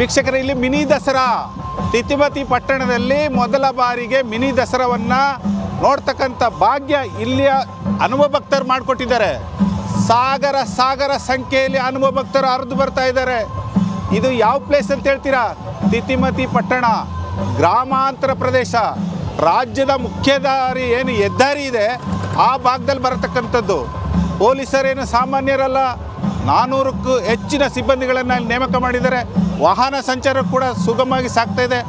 ವೀಕ್ಷಕರ, ಇಲ್ಲಿ ಮಿನಿ ದಸರಾ. ತಿತಿಮತಿ ಪಟ್ಟಣದಲ್ಲಿ ಮೊದಲ ಬಾರಿಗೆ ಮಿನಿ ದಸರಾವನ್ನು ನೋಡ್ತಕ್ಕಂಥ ಭಾಗ್ಯ ಇಲ್ಲಿಯ ಅನುಭವ ಭಕ್ತರು ಮಾಡಿಕೊಟ್ಟಿದ್ದಾರೆ. ಸಾಗರ ಸಾಗರ ಸಂಖ್ಯೆಯಲ್ಲಿ ಅನುಭವ ಭಕ್ತರು ಹರಿದು ಬರ್ತಾ ಇದ್ದಾರೆ. ಇದು ಯಾವ ಪ್ಲೇಸ್ ಅಂತ ಹೇಳ್ತೀರಾ? ತಿತಿಮತಿ ಪಟ್ಟಣ, ಗ್ರಾಮಾಂತರ ಪ್ರದೇಶ. ರಾಜ್ಯದ ಮುಖ್ಯ ದಾರಿ ಏನು ಹೆದ್ದಾರಿ ಇದೆ, ಆ ಭಾಗದಲ್ಲಿ ಬರತಕ್ಕಂಥದ್ದು. ಪೊಲೀಸರೇನು ಸಾಮಾನ್ಯರಲ್ಲ. ನಾನ್ನೂರಕ್ಕೂ ಹೆಚ್ಚಿನ ಸಿಬ್ಬಂದಿಗಳನ್ನು ನೇಮಕ ಮಾಡಿದ್ದಾರೆ. ವಾಹನ ಸಂಚಾರ ಕೂಡ ಸುಗಮವಾಗಿ ಸಾಗ್ತಾ ಇದೆ.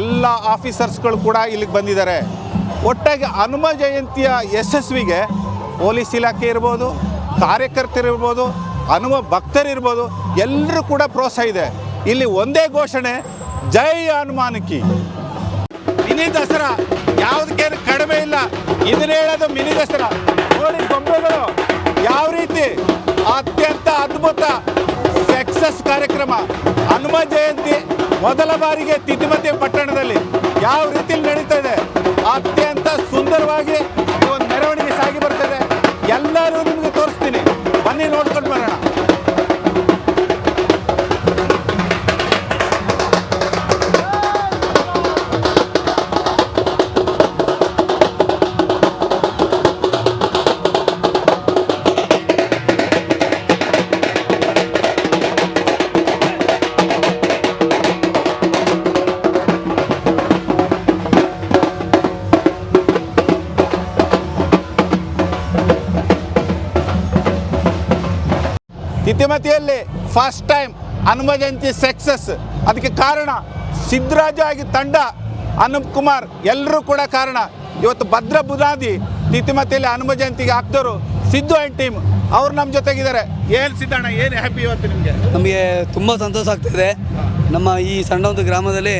ಎಲ್ಲ ಆಫೀಸರ್ಸ್ಗಳು ಕೂಡ ಇಲ್ಲಿಗೆ ಬಂದಿದ್ದಾರೆ. ಒಟ್ಟಾಗಿ ಹನುಮ ಜಯಂತಿಯ ಯಶಸ್ವಿಗೆ ಪೊಲೀಸ್ ಇಲಾಖೆ ಇರ್ಬೋದು ಕಾರ್ಯಕರ್ತರಿರ್ಬೋದು ಹನುಮ ಭಕ್ತರಿರ್ಬೋದು ಎಲ್ಲರೂ ಕೂಡ ಪ್ರೋತ್ಸಾಹ ಇದೆ. ಇಲ್ಲಿ ಒಂದೇ ಘೋಷಣೆ, ಜೈ ಹನುಮಾನಕಿ ಮಿನಿ ದಸರಾ ಯಾವುದಕ್ಕೇನು ಕಡಿಮೆ ಇಲ್ಲ. ಇದನ್ನ ಹೇಳೋದು ಮಿನಿ ದಸರಾ. ನೋಡಿ ಗೊಂಬೆಗಳು, ಯಾವ ರೀತಿ ಅತ್ಯಂತ ಅದ್ಭುತ ಸಕ್ಸಸ್ ಕಾರ್ಯಕ್ರಮ. ಹನುಮ ಜಯಂತಿ ಮೊದಲ ಬಾರಿಗೆ ತಿತಿಮತಿ ಪಟ್ಟಣದಲ್ಲಿ ಯಾವ ರೀತಿಯಲ್ಲಿ ನಡೀತಾ ಇದೆ? ಅತ್ಯಂತ ಸುಂದರವಾಗಿ ತಿತಿಮತಿಯಲ್ಲಿ first time Hanuma Jayanti success ಅದಕ್ಕೆ ಕಾರಣ ಸಿದ್ದರಾಜ ಆಗಿ ತಂಡ ಅನೂಪ್ ಕುಮಾರ್ ಎಲ್ಲರೂ ಕೂಡ ಕಾರಣ. ಇವತ್ತು ಭದ್ರ ಬುನಾದಿ ತಿತಿಮತಿಯಲ್ಲಿ ಹನುಮ ಜಯಂತಿಗೆ ಹಾಕ್ದವರು ಸಿದ್ದು ಆ್ಯಂಡ್ ಟೀಮ್ ಅವ್ರು ನಮ್ಮ ಜೊತೆಗಿದ್ದಾರೆ. ಏನು ಸಿದ್ದಣ್ಣ ಏನು ಹ್ಯಾಪಿ ಇವತ್ತು ನಿಮಗೆ? ನಮಗೆ ತುಂಬ ಸಂತೋಷ ಆಗ್ತಿದೆ. ನಮ್ಮ ಈ ಸಣ್ಣ ಒಂದು ಗ್ರಾಮದಲ್ಲಿ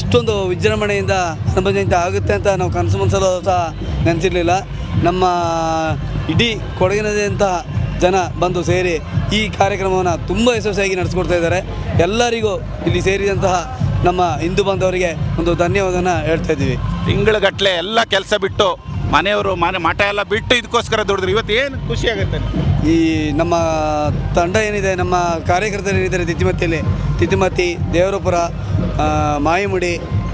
ಇಷ್ಟೊಂದು ವಿಜೃಂಭಣೆಯಿಂದ ಹನುಮ ಜಯಂತಿ ಆಗುತ್ತೆ ಅಂತ ನಾವು ಕನಸು ಮನಸ್ಸಲ್ಲೂ ಸಹ ನೆನೆಸಿರಲಿಲ್ಲ. ನಮ್ಮ ಇಡೀ ಕೊಡಗಿನದಂತಹ ಜನ ಬಂದು ಸೇರಿ ಈ ಕಾರ್ಯಕ್ರಮವನ್ನು ತುಂಬ ಯಶಸ್ವಿಯಾಗಿ ನಡೆಸ್ಕೊಡ್ತಾ ಇದ್ದಾರೆ. ಎಲ್ಲರಿಗೂ ಇಲ್ಲಿ ಸೇರಿದಂತಹ ನಮ್ಮ ಹಿಂದೂ ಬಾಂಧವರಿಗೆ ಒಂದು ಧನ್ಯವಾದನ ಹೇಳ್ತಾ ಇದ್ದೀವಿ. ತಿಂಗಳಗಟ್ಟಲೆ ಎಲ್ಲ ಕೆಲಸ ಬಿಟ್ಟು ಮನೆಯವರು ಮನೆ ಮಠ ಎಲ್ಲ ಬಿಟ್ಟು ಇದಕ್ಕೋಸ್ಕರ ದುಡಿದ್ರು. ಇವತ್ತು ಏನು ಖುಷಿ ಆಗುತ್ತೆ ಈ ನಮ್ಮ ತಂಡ ಏನಿದೆ ನಮ್ಮ ಕಾರ್ಯಕರ್ತರು ಏನಿದ್ದಾರೆ ತಿತ್ತಿಮತ್ತಿಯಲ್ಲಿ ತಿತ್ತಿಮತ್ತಿ ದೇವರಪುರ ಮಾಯಿಮುಡಿ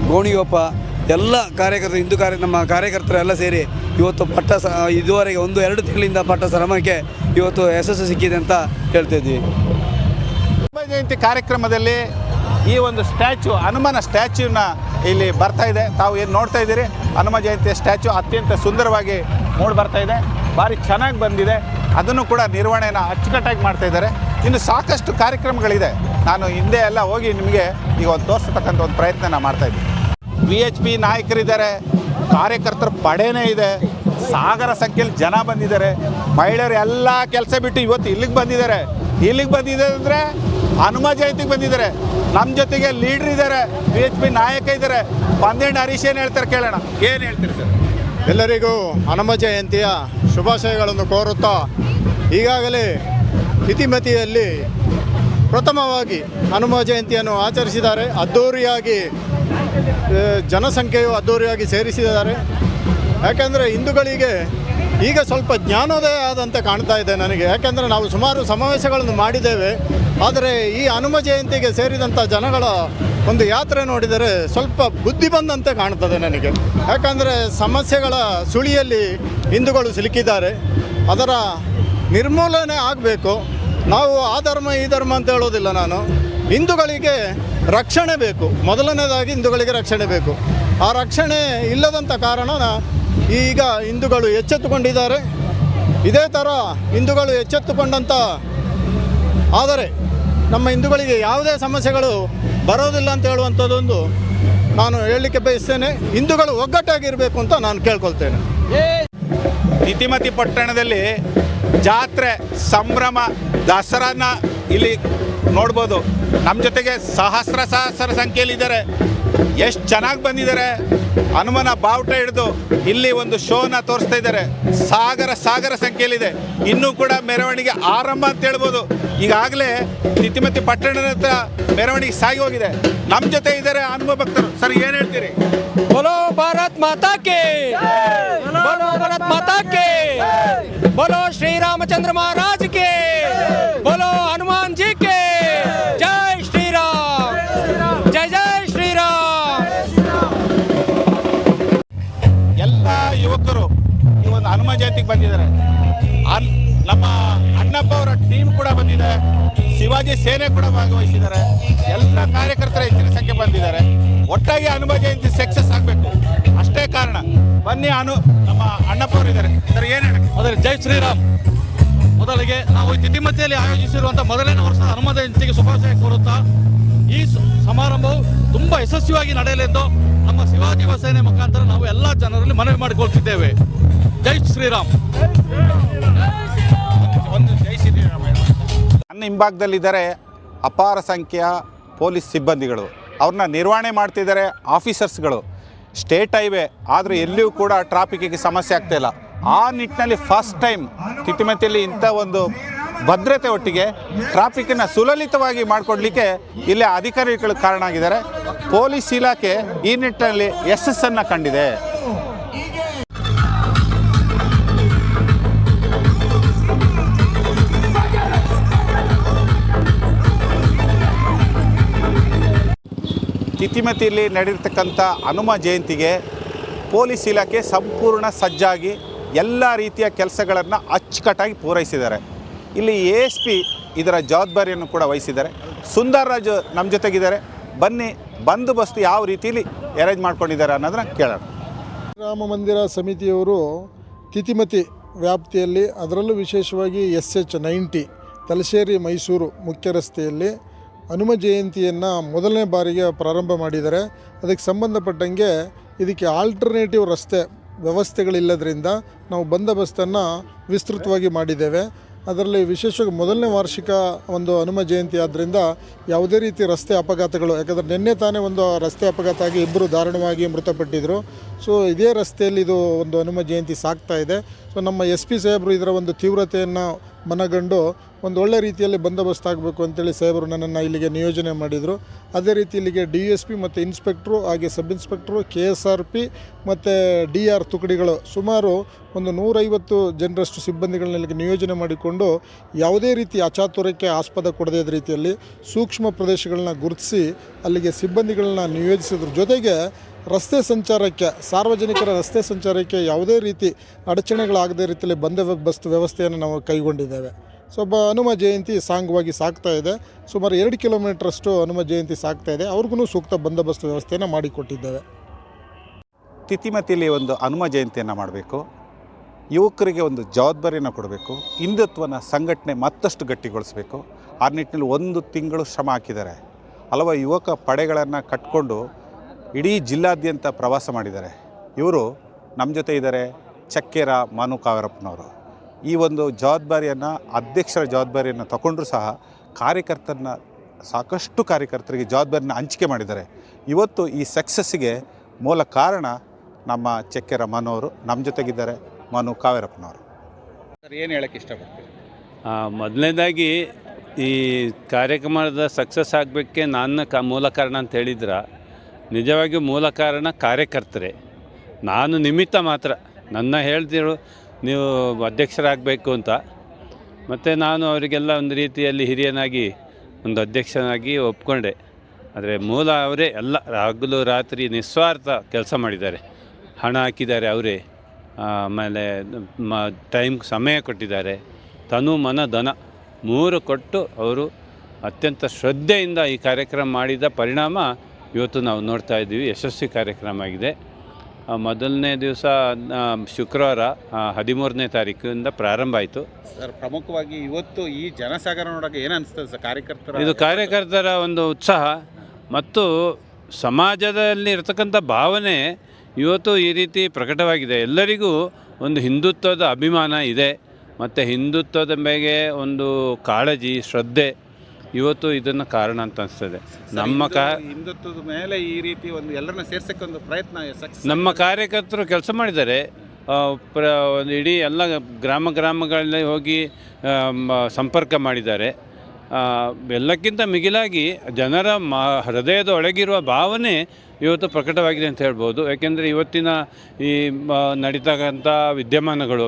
ಗೋಣಿಗೊಪ್ಪ ಎಲ್ಲ ಕಾರ್ಯಕರ್ತರು ಹಿಂದೂ ಕಾರ್ಯ ನಮ್ಮ ಕಾರ್ಯಕರ್ತರು ಎಲ್ಲ ಸೇರಿ ಇವತ್ತು ಪಟ್ಟ ಸ, ಇದುವರೆಗೆ ಒಂದು, ಎರಡು ತಿಂಗಳಿಂದ ಪಟ್ಟ ಶ್ರಮಕ್ಕೆ ಇವತ್ತು ಯಶಸ್ಸು ಸಿಕ್ಕಿದೆ ಅಂತ ಹೇಳ್ತಿದ್ವಿ ಜಯಂತಿ ಕಾರ್ಯಕ್ರಮದಲ್ಲಿ ಈ ಒಂದು ಸ್ಟ್ಯಾಚು, ಹನುಮನ ಸ್ಟ್ಯಾಚ್ಯೂನ ಇಲ್ಲಿ ಬರ್ತಾ ಇದೆ. ತಾವು ಏನು ನೋಡ್ತಾ ಇದ್ದೀರಿ? ಹನುಮ ಜಯಂತಿಯ ಸ್ಟ್ಯಾಚು ಅತ್ಯಂತ ಸುಂದರವಾಗಿ ಮೂಡಿ ಬರ್ತಾ ಇದೆ. ಭಾರಿ ಚೆನ್ನಾಗಿ ಬಂದಿದೆ. ಅದನ್ನು ಕೂಡ ನಿರ್ವಹಣೆಯನ್ನು ಅಚ್ಚುಕಟ್ಟಾಗಿ ಮಾಡ್ತಾ ಇದ್ದಾರೆ. ಇನ್ನು ಸಾಕಷ್ಟು ಕಾರ್ಯಕ್ರಮಗಳಿದೆ. ನಾನು ಹಿಂದೆ ಎಲ್ಲ ಹೋಗಿ ನಿಮಗೆ ಈಗ ಒಂದು ತೋರಿಸ್ತಕ್ಕಂಥ ಒಂದು ಪ್ರಯತ್ನ ಮಾಡ್ತಾ ಇದ್ದೀನಿ. ವಿ ಎಚ್ ಪಿ ನಾಯಕರಿದ್ದಾರೆ. ಕಾರ್ಯಕರ್ತರ ಪಡೆನೇ ಇದೆ. ಸಾಗರ ಸಂಖ್ಯೆಯಲ್ಲಿ ಜನ ಬಂದಿದ್ದಾರೆ. ಮಹಿಳೆಯರು ಎಲ್ಲ ಕೆಲಸ ಬಿಟ್ಟು ಇವತ್ತು ಇಲ್ಲಿಗೆ ಬಂದಿದ್ದಾರೆ. ಇಲ್ಲಿಗೆ ಬಂದಿದ್ದಾರೆ ಅಂದರೆ ಹನುಮ ಜಯಂತಿಗೆ ಬಂದಿದ್ದಾರೆ. ನಮ್ಮ ಜೊತೆಗೆ ಲೀಡ್ರ್ ಇದ್ದಾರೆ, ಬಿ ಎಚ್ ಪಿ ನಾಯಕ ಇದ್ದಾರೆ. ಪಂದೇಂಡ್ ಹರೀಶ್ ಏನು ಹೇಳ್ತಾರೆ ಕೇಳೋಣ. ಏನು ಹೇಳ್ತೀರಿ ಸರ್? ಎಲ್ಲರಿಗೂ ಹನುಮ ಜಯಂತಿಯ ಶುಭಾಶಯಗಳನ್ನು ಕೋರುತ್ತಾ ಈಗಾಗಲೇ ಇತಿಮತಿಯಲ್ಲಿ ಪ್ರಥಮವಾಗಿ ಹನುಮ ಜಯಂತಿಯನ್ನು ಆಚರಿಸಿದ್ದಾರೆ. ಅದ್ಧೂರಿಯಾಗಿ ಜನಸಂಖ್ಯೆಯು ಅದ್ದೂರಿಯಾಗಿ ಸೇರಿಸಿದ್ದಾರೆ. ಯಾಕೆಂದರೆ ಹಿಂದೂಗಳಿಗೆ ಈಗ ಸ್ವಲ್ಪ ಜ್ಞಾನೋದಯ ಆದಂತೆ ಕಾಣ್ತಾ ಇದೆ ನನಗೆ. ಯಾಕೆಂದರೆ ನಾವು ಸುಮಾರು ಸಮಾವೇಶಗಳನ್ನು ಮಾಡಿದ್ದೇವೆ. ಆದರೆ ಈ ಹನುಮ ಜಯಂತಿಗೆ ಸೇರಿದಂಥ ಜನಗಳ ಒಂದು ಯಾತ್ರೆ ನೋಡಿದರೆ ಸ್ವಲ್ಪ ಬುದ್ಧಿ ಬಂದಂತೆ ಕಾಣ್ತದೆ ನನಗೆ. ಯಾಕಂದರೆ ಸಮಸ್ಯೆಗಳ ಸುಳಿಯಲ್ಲಿ ಹಿಂದೂಗಳು ಸಿಲುಕಿದ್ದಾರೆ. ಅದರ ನಿರ್ಮೂಲನೆ ಆಗಬೇಕು. ನಾವು ಆ ಧರ್ಮ, ಈ ಧರ್ಮ ಅಂತ ಹೇಳೋದಿಲ್ಲ ನಾನು. ಹಿಂದೂಗಳಿಗೆ ರಕ್ಷಣೆ ಬೇಕು. ಮೊದಲನೇದಾಗಿ ಹಿಂದೂಗಳಿಗೆ ರಕ್ಷಣೆ ಬೇಕು. ಆ ರಕ್ಷಣೆ ಇಲ್ಲದಂಥ ಕಾರಣ ಈಗ ಹಿಂದೂಗಳು ಎಚ್ಚೆತ್ತುಕೊಂಡಿದ್ದಾರೆ. ಇದೇ ಥರ ಹಿಂದೂಗಳು ಎಚ್ಚೆತ್ತುಕೊಂಡಂಥ ಆದರೆ ನಮ್ಮ ಹಿಂದೂಗಳಿಗೆ ಯಾವುದೇ ಸಮಸ್ಯೆಗಳು ಬರೋದಿಲ್ಲ ಅಂತ ಹೇಳುವಂಥದ್ದೊಂದು ನಾನು ಹೇಳಲಿಕ್ಕೆ ಬಯಸ್ತೇನೆ. ಹಿಂದೂಗಳು ಒಗ್ಗಟ್ಟಾಗಿರಬೇಕು ಅಂತ ನಾನು ಕೇಳ್ಕೊಳ್ತೇನೆ. ಇತಿಮತಿ ಪಟ್ಟಣದಲ್ಲಿ ಜಾತ್ರೆ, ಸಂಭ್ರಮ, ದಸರಾನ ಇಲ್ಲಿ ನೋಡ್ಬೋದು. ನಮ್ಮ ಜೊತೆಗೆ ಸಹಸ್ರ ಸಹಸ್ರ ಸಂಖ್ಯೆಯಲ್ಲಿ ಇದ್ದಾರೆ ಎಷ್ಟು ಚೆನ್ನಾಗಿ ಬಂದಿದ್ದಾರೆ. ಹನುಮನ ಬಾವುಟ ಹಿಡಿದು ಇಲ್ಲಿ ಒಂದು ಶೋನ ತೋರಿಸ್ತಾ ಇದ್ದಾರೆ. ಸಾಗರ ಸಾಗರ ಸಂಖ್ಯೆಯಲ್ಲಿದೆ. ಇನ್ನೂ ಕೂಡ ಮೆರವಣಿಗೆ ಆರಂಭ ಅಂತ ಹೇಳ್ಬೋದು. ಈಗಾಗಲೇ ತಿತಿಮತಿ ಪಟ್ಟಣದ ಹತ್ರ ಮೆರವಣಿಗೆ ಸಾಗಿ ಹೋಗಿದೆ. ನಮ್ಮ ಜೊತೆ ಇದ್ದಾರೆ ಹನುಮ ಭಕ್ತರು. ಸರ್ ಏನು ಹೇಳ್ತೀರಿ? ಬೊಲೋ ಭಾರತ್ ಮಾತಾಕೆ ಭಾರತ್ ಮಾತಾಕೆ ಬಲೋ ಶ್ರೀರಾಮಚಂದ್ರ ಮಹಾರಾಜ್ ಕೇ! ಬಂದಿದ್ದಾರೆ. ನಮ್ಮ ಅಣ್ಣಪ್ಪ ಅವರ ಟೀಮ್ ಕೂಡ ಬಂದಿದೆ. ಶಿವಾಜಿ ಸೇನೆ ಕೂಡ ಭಾಗವಹಿಸಿದ್ದಾರೆ. ಎಲ್ಲ ಕಾರ್ಯಕರ್ತರ ಹೆಚ್ಚಿನ ಸಂಖ್ಯೆ ಬಂದಿದ್ದಾರೆ. ಒಟ್ಟಾಗಿ ಹನುಮ ಜಯಂತಿ ಸಕ್ಸಸ್ ಆಗಬೇಕು. ಅಷ್ಟೇ ಕಾರಣ. ಬನ್ನಿ ಅನು ನಮ್ಮ ಅಣ್ಣಪ್ಪ ಅವರು ಇದ್ದಾರೆ. ಸರ್, ಏನು ಅದರ ಜೈ ಶ್ರೀರಾಮ್. ಮೊದಲಿಗೆ ನಾವು ಈ ತಿತಿಮತಿಯಲ್ಲಿ ಆಯೋಜಿಸಿರುವಂಥ ಮೊದಲನೇ ವರ್ಷದ ಹನುಮ ಜಯಂತಿಗೆ ಶುಭಾಶಯ ಕೋರುತ್ತಾ, ಈ ಸಮಾರಂಭವು ತುಂಬ ಯಶಸ್ವಿಯಾಗಿ ನಡೆಯಲೆಂದು ನಮ್ಮ ಶಿವಾಜಿ ಸೇನೆ ಮುಖಾಂತರ ನಾವು ಎಲ್ಲ ಜನರಲ್ಲಿ ಮನವಿ ಮಾಡಿಕೊಳ್ತಿದ್ದೇವೆ. ಜೈ ಶ್ರೀರಾಮ್. ನನ್ನ ಹಿಂಭಾಗದಲ್ಲಿದ್ದಾರೆ ಅಪಾರ ಸಂಖ್ಯೆಯ ಪೊಲೀಸ್ ಸಿಬ್ಬಂದಿಗಳು. ಅವ್ರನ್ನ ನಿರ್ವಹಣೆ ಮಾಡ್ತಿದ್ದಾರೆ ಆಫೀಸರ್ಸ್ಗಳು. ಸ್ಟೇಟ್ ಹೈವೇ, ಆದರೂ ಎಲ್ಲಿಯೂ ಕೂಡ ಟ್ರಾಫಿಕ್ಕಿಗೆ ಸಮಸ್ಯೆ ಆಗ್ತಾ ಇಲ್ಲ. ಆ ನಿಟ್ಟಿನಲ್ಲಿ ಫಸ್ಟ್ ಟೈಮ್ ತಿತಿಮತಿಯಲ್ಲಿ ಇಂಥ ಒಂದು ಭದ್ರತೆ ಒಟ್ಟಿಗೆ ಟ್ರಾಫಿಕ್ಕನ್ನು ಸುಲಲಿತವಾಗಿ ಮಾಡಿಕೊಡ್ಲಿಕ್ಕೆ ಇಲ್ಲೇ ಅಧಿಕಾರಿಗಳು ಕಾರಣ ಆಗಿದ್ದಾರೆ. ಪೊಲೀಸ್ ಇಲಾಖೆ ಈ ನಿಟ್ಟಿನಲ್ಲಿ ಯಶಸ್ಸನ್ನು ಕಂಡಿದೆ. ತಿತಿಮತಿಯಲ್ಲಿ ನಡೆದಿರ್ತಕ್ಕಂಥ ಹನುಮ ಜಯಂತಿಗೆ ಪೊಲೀಸ್ ಇಲಾಖೆ ಸಂಪೂರ್ಣ ಸಜ್ಜಾಗಿ ಎಲ್ಲ ರೀತಿಯ ಕೆಲಸಗಳನ್ನು ಅಚ್ಚುಕಟ್ಟಾಗಿ ಪೂರೈಸಿದ್ದಾರೆ. ಇಲ್ಲಿ ಎ ಎಸ್ ಪಿ ಇದರ ಜವಾಬ್ದಾರಿಯನ್ನು ಕೂಡ ವಹಿಸಿದ್ದಾರೆ. ಸುಂದರ್ ರಾಜ್ ನಮ್ಮ ಜೊತೆಗಿದ್ದಾರೆ. ಬನ್ನಿ, ಬಂದೋಬಸ್ತ್ ಯಾವ ರೀತಿಯಲ್ಲಿ ಅರೇಂಜ್ ಮಾಡ್ಕೊಂಡಿದ್ದಾರೆ ಅನ್ನೋದನ್ನ ಕೇಳೋಣ. ರಾಮ ಮಂದಿರ ಸಮಿತಿಯವರು ತಿತಿಮತಿ ವ್ಯಾಪ್ತಿಯಲ್ಲಿ, ಅದರಲ್ಲೂ ವಿಶೇಷವಾಗಿ S H ninety Thalassery Mysuru ಮುಖ್ಯ ರಸ್ತೆಯಲ್ಲಿ ಹನುಮ ಜಯಂತಿಯನ್ನು ಮೊದಲನೇ ಬಾರಿಗೆ ಪ್ರಾರಂಭ ಮಾಡಿದ್ದಾರೆ. ಅದಕ್ಕೆ ಸಂಬಂಧಪಟ್ಟಂಗೆ ಇದಕ್ಕೆ ಆಲ್ಟರ್ನೇಟಿವ್ ರಸ್ತೆ ವ್ಯವಸ್ಥೆಗಳಿಲ್ಲದ್ರಿಂದ ನಾವು ಬಂದೋಬಸ್ತನ್ನು ವಿಸ್ತೃತವಾಗಿ ಮಾಡಿದ್ದೇವೆ. ಅದರಲ್ಲಿ ವಿಶೇಷವಾಗಿ ಮೊದಲನೇ ವಾರ್ಷಿಕ ಒಂದು ಹನುಮ ಜಯಂತಿ ಆದ್ದರಿಂದ ಯಾವುದೇ ರೀತಿ ರಸ್ತೆ ಅಪಘಾತಗಳು, ಯಾಕಂದರೆ ನಿನ್ನೆ ತಾನೇ ಒಂದು ರಸ್ತೆ ಅಪಘಾತ ಆಗಿ ಇಬ್ಬರು ದಾರುಣವಾಗಿ ಮೃತಪಟ್ಟಿದ್ದರು ಸೊ ಇದೇ ರಸ್ತೆಯಲ್ಲಿ ಇದು ಒಂದು ಹನುಮ ಜಯಂತಿ ಸಾಗ್ತಾ ಇದೆ. ಸೊ ನಮ್ಮ ಎಸ್ ಪಿ ಸಾಹೇಬರು ಇದರ ಒಂದು ತೀವ್ರತೆಯನ್ನು ಮನಗಂಡು ಒಂದು ಒಳ್ಳೆ ರೀತಿಯಲ್ಲಿ ಬಂದೋಬಸ್ತ್ ಆಗಬೇಕು ಅಂತೇಳಿ ಸಾಹೇಬರು ನನ್ನನ್ನು ಇಲ್ಲಿಗೆ ನಿಯೋಜನೆ ಮಾಡಿದರು. ಅದೇ ರೀತಿ ಇಲ್ಲಿಗೆ ಡಿ ಎಸ್ ಪಿ ಮತ್ತು ಇನ್ಸ್ಪೆಕ್ಟ್ರು ಹಾಗೆ sub inspector K S R P ಮತ್ತು ಡಿ ಆರ್ ತುಕಡಿಗಳು ಸುಮಾರು ಒಂದು ನೂರೈವತ್ತು ಜನರಷ್ಟು ಸಿಬ್ಬಂದಿಗಳನ್ನ ಇಲ್ಲಿಗೆ ನಿಯೋಜನೆ ಮಾಡಿಕೊಂಡು ಯಾವುದೇ ರೀತಿ ಅಚಾತುರ್ಯಕ್ಕೆ ಆಸ್ಪದ ಕೊಡದೇ ರೀತಿಯಲ್ಲಿ ಸೂಕ್ಷ್ಮ ಪ್ರದೇಶಗಳನ್ನ ಗುರುತಿಸಿ ಅಲ್ಲಿಗೆ ಸಿಬ್ಬಂದಿಗಳನ್ನ ನಿಯೋಜಿಸಿದ್ರ. ಜೊತೆಗೆ ರಸ್ತೆ ಸಂಚಾರಕ್ಕೆ, ಸಾರ್ವಜನಿಕರ ರಸ್ತೆ ಸಂಚಾರಕ್ಕೆ ಯಾವುದೇ ರೀತಿ ಅಡಚಣೆಗಳಾಗದೇ ರೀತಿಯಲ್ಲಿ ಬಂದೋಬಸ್ತ್ ವ್ಯವಸ್ಥೆಯನ್ನು ನಾವು ಕೈಗೊಂಡಿದ್ದೇವೆ. ಸೊ, ಒಬ್ಬ ಹನುಮ ಜಯಂತಿ ಸಾಂಗವಾಗಿ ಸಾಗ್ತಾ ಇದೆ. ಸುಮಾರು ಎರಡು ಕಿಲೋಮೀಟ್ರಷ್ಟು ಹನುಮ ಜಯಂತಿ ಸಾಗ್ತಾ ಇದೆ. ಅವ್ರಿಗೂ ಸೂಕ್ತ ಬಂದೋಬಸ್ತ್ ವ್ಯವಸ್ಥೆಯನ್ನು ಮಾಡಿಕೊಟ್ಟಿದ್ದೇವೆ. ತಿಥಿಮತಿಯಲ್ಲಿ ಒಂದು ಹನುಮ ಜಯಂತಿಯನ್ನು ಮಾಡಬೇಕು. ಯುವಕರಿಗೆ ಒಂದು ಜವಾಬ್ದಾರಿಯನ್ನು ಕೊಡಬೇಕು. ಹಿಂದುತ್ವನ ಸಂಘಟನೆ ಮತ್ತಷ್ಟು ಗಟ್ಟಿಗೊಳಿಸಬೇಕು. ಆ ನಿಟ್ಟಿನಲ್ಲಿ ಒಂದು ತಿಂಗಳು ಶ್ರಮ ಹಾಕಿದ್ದಾರೆ. ಹಲವು ಯುವಕ ಪಡೆಗಳನ್ನು ಕಟ್ಕೊಂಡು ಇಡೀ ಜಿಲ್ಲಾದ್ಯಂತ ಪ್ರವಾಸ ಮಾಡಿದ್ದಾರೆ. ಇವರು ನಮ್ಮ ಜೊತೆ ಇದ್ದಾರೆ ಚಕ್ಕೇರ ಮಾನು ಕಾವೇರಪ್ಪನವರು ಈ ಒಂದು ಜವಾಬ್ದಾರಿಯನ್ನು ಅಧ್ಯಕ್ಷರ ಜವಾಬ್ದಾರಿಯನ್ನು ತಗೊಂಡ್ರೂ ಸಹ ಕಾರ್ಯಕರ್ತರನ್ನ ಸಾಕಷ್ಟು ಕಾರ್ಯಕರ್ತರಿಗೆ ಜವಾಬ್ದಾರಿನ ಹಂಚಿಕೆ ಮಾಡಿದ್ದಾರೆ. ಇವತ್ತು ಈ ಸಕ್ಸಸ್ಸಿಗೆ ಮೂಲ ಕಾರಣ ನಮ್ಮ ಚಕ್ಕೆರ ಮನು ಅವರು ನಮ್ಮ ಜೊತೆಗಿದ್ದಾರೆ ಮನು ಕಾವೇರಪ್ಪನವರು ಸರ್ ಏನು ಹೇಳಕ್ಕೆ ಇಷ್ಟಪಡ್ತೀವಿ ಮೊದಲನೇದಾಗಿ ಈ ಕಾರ್ಯಕ್ರಮದ ಸಕ್ಸಸ್ ಆಗಬೇಕೆ ನನ್ನ ಕ ಮೂಲ ಕಾರಣ ಅಂತ ಹೇಳಿದ್ರ ನಿಜವಾಗಿಯೂ ಮೂಲ ಕಾರಣ ಕಾರ್ಯಕರ್ತರೇ. ನಾನು ನಿಮಿತ್ತ ಮಾತ್ರ, ನನ್ನ ಹೇಳ್ತಿರೋ ನೀವು ಅಧ್ಯಕ್ಷರಾಗಬೇಕು ಅಂತ. ಮತ್ತು ನಾನು ಅವರಿಗೆಲ್ಲ ಒಂದು ರೀತಿಯಲ್ಲಿ ಹಿರಿಯನಾಗಿ, ಒಂದು ಅಧ್ಯಕ್ಷನಾಗಿ ಒಪ್ಕೊಂಡೆ. ಆದರೆ ಮೂಲ ಅವರೇ ಎಲ್ಲ, ಹಗಲು ರಾತ್ರಿ ನಿಸ್ವಾರ್ಥ ಕೆಲಸ ಮಾಡಿದ್ದಾರೆ. ಹಣ ಹಾಕಿದ್ದಾರೆ ಅವರೇ. ಆಮೇಲೆ ಮ, ಟೈಮ್ ಸಮಯ ಕೊಟ್ಟಿದ್ದಾರೆ. ತನು ಮನ ಧನ ಮೂರು ಕೊಟ್ಟು ಅವರು ಅತ್ಯಂತ ಶ್ರದ್ಧೆಯಿಂದ ಈ ಕಾರ್ಯಕ್ರಮ ಮಾಡಿದ ಪರಿಣಾಮ ಇವತ್ತು ನಾವು ನೋಡ್ತಾ ಇದ್ದೀವಿ ಯಶಸ್ವಿ ಕಾರ್ಯಕ್ರಮ ಆಗಿದೆ. ಮೊದಲನೇ ದಿವಸ ಶುಕ್ರವಾರ ಹದಿಮೂರನೇ ತಾರೀಕಿಂದ ಪ್ರಾರಂಭ ಆಯಿತು. ಸರ್ ಪ್ರಮುಖವಾಗಿ ಇವತ್ತು ಈ ಜನಸಾಗರ ನೋಡೋಕೆ ಏನು ಅನಿಸ್ತದೆ ಸರ್ ಕಾರ್ಯಕರ್ತರ ಇದು ಕಾರ್ಯಕರ್ತರ ಒಂದು ಉತ್ಸಾಹ ಮತ್ತು ಸಮಾಜದಲ್ಲಿ ಇರತಕ್ಕಂಥ ಭಾವನೆ ಇವತ್ತು ಈ ರೀತಿ ಪ್ರಕಟವಾಗಿದೆ. ಎಲ್ಲರಿಗೂ ಒಂದು ಹಿಂದುತ್ವದ ಅಭಿಮಾನ ಇದೆ. ಮತ್ತು ಹಿಂದುತ್ವದ ಮೇಲೆ ಒಂದು ಕಾಳಜಿ ಶ್ರದ್ಧೆ ಇವತ್ತು ಇದನ್ನು ಕಾರಣ ಅಂತ ಅನಿಸ್ತದೆ. ನಮ್ಮ ಕಾ ಹಿಂದುತ್ವದ ಮೇಲೆ ಈ ರೀತಿ ಒಂದು ಎಲ್ಲರನ್ನ ಸೇರ್ಸಕ್ಕೆ ಒಂದು ಪ್ರಯತ್ನ ಸಕ್ಸಸ್ ನಮ್ಮ ಕಾರ್ಯಕರ್ತರು ಕೆಲಸ ಮಾಡಿದ್ದಾರೆ. ಪ್ರ ಒಂದು ಇಡೀ ಎಲ್ಲ ಗ್ರಾಮ ಗ್ರಾಮಗಳಲ್ಲಿ ಹೋಗಿ ಸಂಪರ್ಕ ಮಾಡಿದ್ದಾರೆ. ಎಲ್ಲಕ್ಕಿಂತ ಮಿಗಿಲಾಗಿ ಜನರ ಮಾ ಹೃದಯದ ಒಳಗಿರುವ ಭಾವನೆ ಇವತ್ತು ಪ್ರಕಟವಾಗಿದೆ ಅಂತ ಹೇಳ್ಬೋದು. ಯಾಕೆಂದರೆ ಇವತ್ತಿನ ಈ ನಡೀತಕ್ಕಂಥ ವಿದ್ಯಮಾನಗಳು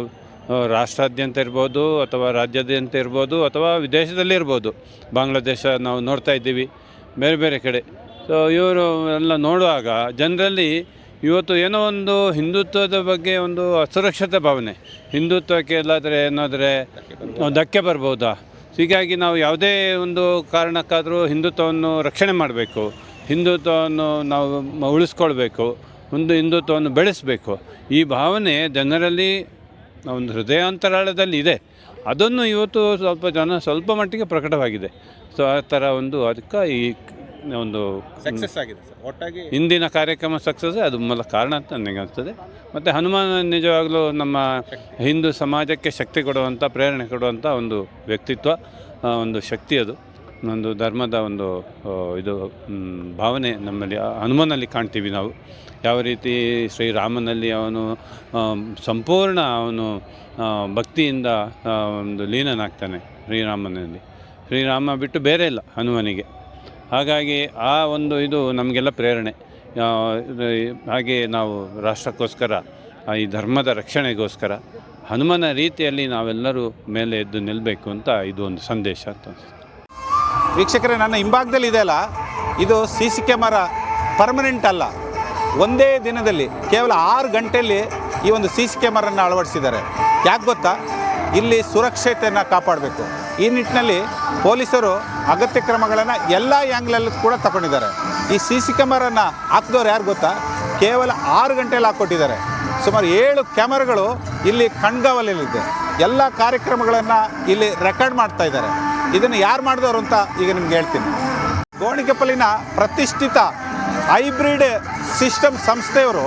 ರಾಷ್ಟ್ರಾದ್ಯಂತ ಇರ್ಬೋದು ಅಥವಾ ರಾಜ್ಯಾದ್ಯಂತ ಇರ್ಬೋದು ಅಥವಾ ವಿದೇಶದಲ್ಲಿ ಇರ್ಬೋದು. ಬಾಂಗ್ಲಾದೇಶ ನಾವು ನೋಡ್ತಾ ಇದ್ದೀವಿ, ಬೇರೆ ಬೇರೆ ಕಡೆ. ಸೊ ಇವರು ಎಲ್ಲ ನೋಡುವಾಗ ಜನರಲ್ಲಿ ಇವತ್ತು ಏನೋ ಒಂದು ಹಿಂದುತ್ವದ ಬಗ್ಗೆ ಒಂದು ಅಸುರಕ್ಷತೆ ಭಾವನೆ. ಹಿಂದುತ್ವಕ್ಕೆ ಎಲ್ಲಾದರೆ ಏನಾದರೆ ಧಕ್ಕೆ ಬರ್ಬೋದಾ? ಹೀಗಾಗಿ ನಾವು ಯಾವುದೇ ಒಂದು ಕಾರಣಕ್ಕಾದರೂ ಹಿಂದುತ್ವವನ್ನು ರಕ್ಷಣೆ ಮಾಡಬೇಕು. ಹಿಂದುತ್ವವನ್ನು ನಾವು ಉಳಿಸ್ಕೊಳ್ಬೇಕು. ಒಂದು ಹಿಂದುತ್ವವನ್ನು ಬೆಳೆಸಬೇಕು. ಈ ಭಾವನೆ ಜನರಲ್ಲಿ ಒಂದು ಹೃದಯಾಂತರಾಳದಲ್ಲಿ ಇದೆ ಅದನ್ನು ಇವತ್ತು ಸ್ವಲ್ಪ ಜನ ಸ್ವಲ್ಪ ಮಟ್ಟಿಗೆ ಪ್ರಕಟವಾಗಿದೆ. ಸೊ ಆ ಥರ ಒಂದು ಅದಕ್ಕೆ ಈ ಒಂದು ಸಕ್ಸಸ್ ಆಗಿದೆ ಸರ್. ಒಟ್ಟಾಗಿ ಹಿಂದಿನ ಕಾರ್ಯಕ್ರಮ ಸಕ್ಸಸ್ ಅದು ಮೂಲ ಕಾರಣ ಅಂತ ನನಗೆ ಅನಿಸ್ತದೆ ಮತ್ತು ಹನುಮಾನ್ ನಿಜವಾಗಲೂ ನಮ್ಮ ಹಿಂದೂ ಸಮಾಜಕ್ಕೆ ಶಕ್ತಿ ಕೊಡುವಂಥ ಪ್ರೇರಣೆ ಕೊಡುವಂಥ ಒಂದು ವ್ಯಕ್ತಿತ್ವ ಒಂದು ಶಕ್ತಿ ಅದು. ಒಂದು ಧರ್ಮದ ಒಂದು ಇದು ಭಾವನೆ ನಮ್ಮಲ್ಲಿ ಹನುಮನಲ್ಲಿ ಕಾಣ್ತೀವಿ ನಾವು. ಯಾವ ರೀತಿ ಶ್ರೀರಾಮನಲ್ಲಿ ಅವನು ಸಂಪೂರ್ಣ ಅವನು ಭಕ್ತಿಯಿಂದ ಒಂದು ಲೀನನಾಗ್ತಾನೆ ಶ್ರೀರಾಮನಲ್ಲಿ. ಶ್ರೀರಾಮ ಬಿಟ್ಟು ಬೇರೆ ಇಲ್ಲ ಹನುಮನಿಗೆ. ಹಾಗಾಗಿ ಆ ಒಂದು ಇದು ನಮಗೆಲ್ಲ ಪ್ರೇರಣೆ. ಹಾಗೆ ನಾವು ರಾಷ್ಟ್ರಕ್ಕೋಸ್ಕರ ಈ ಧರ್ಮದ ರಕ್ಷಣೆಗೋಸ್ಕರ ಹನುಮನ ರೀತಿಯಲ್ಲಿ ನಾವೆಲ್ಲರೂ ಮೇಲೆ ಎದ್ದು ನಿಲ್ಲಬೇಕು ಅಂತ ಇದು ಒಂದು ಸಂದೇಶ ಅಂತ ಅನ್ಸುತ್ತೆ. ವೀಕ್ಷಕರೇ, ನನ್ನ ಹಿಂಭಾಗದಲ್ಲಿ ಇದೆಯಲ್ಲ ಇದು ಸಿ ಸಿ ಕ್ಯಾಮರಾ ಪರ್ಮನೆಂಟ್ ಅಲ್ಲ. ಒಂದೇ ದಿನದಲ್ಲಿ ಕೇವಲ ಆರು ಗಂಟೆಯಲ್ಲಿ ಈ ಒಂದು ಸಿ ಸಿ ಕ್ಯಾಮರನ್ನು ಅಳವಡಿಸಿದ್ದಾರೆ. ಯಾಕೆ ಗೊತ್ತಾ? ಇಲ್ಲಿ ಸುರಕ್ಷತೆಯನ್ನು ಕಾಪಾಡಬೇಕು. ಈ ನಿಟ್ಟಿನಲ್ಲಿ ಪೊಲೀಸರು ಅಗತ್ಯ ಕ್ರಮಗಳನ್ನು ಎಲ್ಲ ಆ್ಯಂಗ್ಲಲ್ಲೂ ಕೂಡ ತಗೊಂಡಿದ್ದಾರೆ. ಈ ಸಿ ಸಿ ಕ್ಯಾಮರನ್ನು ಹಾಕಿದವ್ರು ಯಾರು ಗೊತ್ತಾ? ಕೇವಲ ಆರು ಗಂಟೆಯಲ್ಲಿ ಹಾಕ್ಕೊಟ್ಟಿದ್ದಾರೆ. ಸುಮಾರು ಏಳು ಕ್ಯಾಮರಾಗಳು ಇಲ್ಲಿ ಕಣ್ಗಾವಲಲ್ಲಿದೆ ಎಲ್ಲ ಕಾರ್ಯಕ್ರಮಗಳನ್ನು ಇಲ್ಲಿ ರೆಕಾರ್ಡ್ ಮಾಡ್ತಾ ಇದ್ದಾರೆ. ಇದನ್ನು ಯಾರು ಮಾಡಿದವರು ಅಂತ ಈಗ ನಿಮ್ಗೆ ಹೇಳ್ತೀನಿ. ಗೋಣಿಕೆಪ್ಪಲಿನ ಪ್ರತಿಷ್ಠಿತ ಹೈಬ್ರಿಡ್ ಸಿಸ್ಟಮ್ ಸಂಸ್ಥೆಯವರು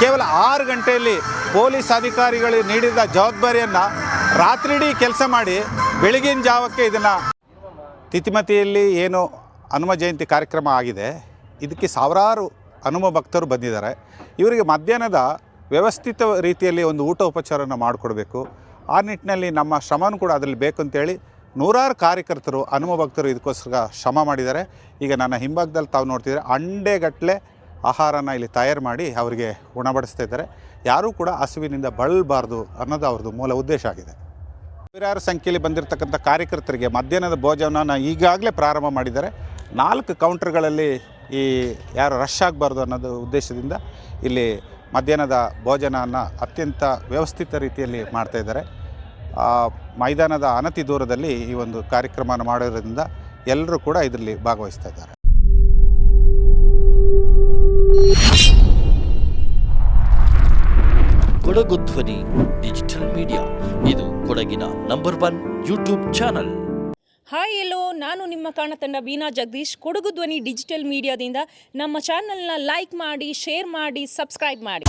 ಕೇವಲ ಆರು ಗಂಟೆಯಲ್ಲಿ ಪೊಲೀಸ್ ಅಧಿಕಾರಿಗಳು ನೀಡಿದ ಜವಾಬ್ದಾರಿಯನ್ನು ರಾತ್ರಿಡೀ ಕೆಲಸ ಮಾಡಿ ಬೆಳಗಿನ ಜಾವಕ್ಕೆ ಇದನ್ನು ತಿತಿಮತಿಯಲ್ಲಿ ಏನು ಹನುಮ ಜಯಂತಿ ಕಾರ್ಯಕ್ರಮ ಆಗಿದೆ. ಇದಕ್ಕೆ ಸಾವಿರಾರು ಹನುಮ ಭಕ್ತರು ಬಂದಿದ್ದಾರೆ. ಇವರಿಗೆ ಮಧ್ಯಾಹ್ನದ ವ್ಯವಸ್ಥಿತ ರೀತಿಯಲ್ಲಿ ಒಂದು ಊಟ ಉಪಚಾರವನ್ನು ಮಾಡಿಕೊಡ್ಬೇಕು. ಆ ನಿಟ್ಟಿನಲ್ಲಿ ನಮ್ಮ ಶ್ರಮನೂ ಕೂಡ ಅದರಲ್ಲಿ ಬೇಕು ಅಂತೇಳಿ ನೂರಾರು ಕಾರ್ಯಕರ್ತರು ಹನುಮ ಭಕ್ತರು ಇದಕ್ಕೋಸ್ಕರ ಶ್ರಮ ಮಾಡಿದ್ದಾರೆ. ಈಗ ನನ್ನ ಹಿಂಭಾಗದಲ್ಲಿ ತಾವು ನೋಡ್ತಿದ್ದಾರೆ ಅಂಡೆಗಟ್ಟಲೆ ಆಹಾರನ ಇಲ್ಲಿ ತಯಾರು ಮಾಡಿ ಅವರಿಗೆ ಉಣಬಡಿಸ್ತಾ ಇದ್ದಾರೆ. ಯಾರೂ ಕೂಡ ಹಸುವಿನಿಂದ ಬಳಲಬಾರ್ದು ಅನ್ನೋದು ಅವ್ರದ್ದು ಮೂಲ ಉದ್ದೇಶ ಆಗಿದೆ. ಸಾವಿರಾರು ಸಂಖ್ಯೆಯಲ್ಲಿ ಬಂದಿರತಕ್ಕಂಥ ಕಾರ್ಯಕರ್ತರಿಗೆ ಮಧ್ಯಾಹ್ನದ ಭೋಜನನ ಈಗಾಗಲೇ ಪ್ರಾರಂಭ ಮಾಡಿದ್ದಾರೆ. ನಾಲ್ಕು ಕೌಂಟರ್ಗಳಲ್ಲಿ ಈ ಯಾರು ರಶ್ ಆಗಬಾರ್ದು ಅನ್ನೋದು ಉದ್ದೇಶದಿಂದ ಇಲ್ಲಿ ಮಧ್ಯಾಹ್ನದ ಭೋಜನನ ಅತ್ಯಂತ ವ್ಯವಸ್ಥಿತ ರೀತಿಯಲ್ಲಿ ಮಾಡ್ತಾ ಇದ್ದಾರೆ. ಆ, ಮೈದಾನದ ಅನತಿ ದೂರದಲ್ಲಿ ಈ ಒಂದು ಕಾರ್ಯಕ್ರಮ ಮಾಡೋದ್ರಿಂದ ಎಲ್ಲರೂ ಕೂಡ ಇದರಲ್ಲಿ ಭಾಗವಹಿಸ್ತಾ ಇದ್ದಾರೆ. ಕೊಡಗು ಧ್ವನಿ ಡಿಜಿಟಲ್ ಮೀಡಿಯಾ. ಇದು ಕೊಡಗಿನ number one YouTube channel. Hi hello ನಾನು ನಿಮ್ಮ ಕಾಣತಂಡ ಬೀನಾ ಜಗದೀಶ್. ಕೊಡಗು ಧ್ವನಿ ಡಿಜಿಟಲ್ ಮೀಡಿಯಾದಿಂದ ನಮ್ಮ ಚಾನಲ್ನ ಲೈಕ್ ಮಾಡಿ ಶೇರ್ ಮಾಡಿ ಸಬ್ಸ್ಕ್ರೈಬ್ ಮಾಡಿ.